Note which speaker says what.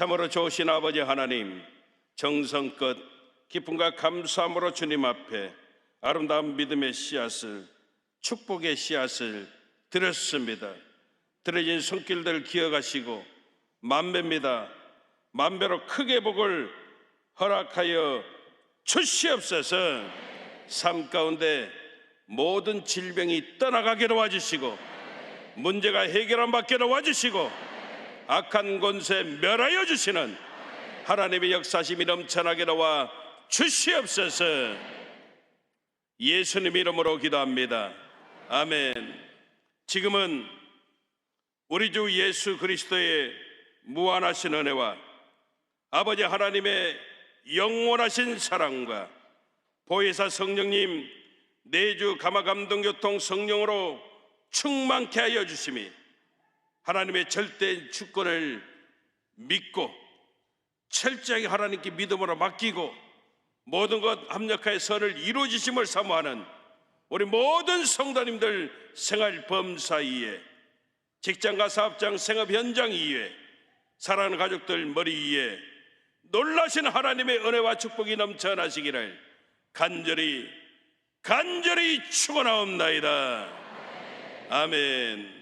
Speaker 1: 참으로 좋으신 아버지 하나님 정성껏 기쁨과 감사함으로 주님 앞에 아름다운 믿음의 씨앗을 축복의 씨앗을 드렸습니다. 들어진 손길들 기억하시고 만배입니다. 만배로 크게 복을 허락하여 주시옵소서 삶 가운데 모든 질병이 떠나가게 도와주시고 문제가 해결한 받게 도와주시고 악한 권세 멸하여 주시는 하나님의 역사심이 넘쳐나게 도와 주시옵소서. 예수님 이름으로 기도합니다. 아멘. 지금은 우리 주 예수 그리스도의 무한하신 은혜와 아버지 하나님의 영원하신 사랑과 보혜사 성령님 내주 감화감동교통 성령으로 충만케 하여 주심이 하나님의 절대 주권을 믿고 철저하게 하나님께 믿음으로 맡기고 모든 것 합력하여 선을 이루어지심을 사모하는 우리 모든 성도님들 생활 범사 이에 직장과 사업장 생업 현장 이외 사랑하는 가족들 머리 위에 놀라신 하나님의 은혜와 축복이 넘쳐나시기를 간절히 간절히 축원하옵나이다. 아멘.